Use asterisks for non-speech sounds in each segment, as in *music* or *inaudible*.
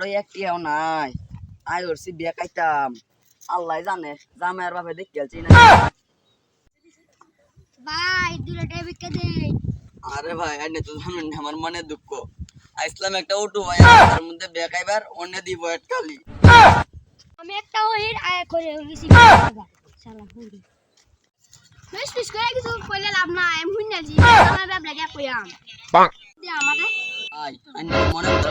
লই একটিও নাই। আই করছি বিয়া কাইতাম। আল্লাহ জানে জামাইয়ের বাপে দেখ গেলছি না ভাই দুটো বিকে দেন আরে ভাই আইনে তো জানেন আমার মনে দুঃখ? আইসলাম একটা অটো ভাই তার মধ্যে বিয়া খাইবার অন্য দিব খালি আমি একটা ওহির আয় করে গেছি শালা হুড়ি। করে কিছু কইলে লাভ নাই আমি হুইনা জি আমার বাপ লাগে কইয়াম দে আমারে। আই আইনে মনে কথা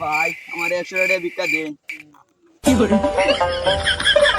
ভাই আমার একশো টাকা ভিক্ষা দে। *laughs*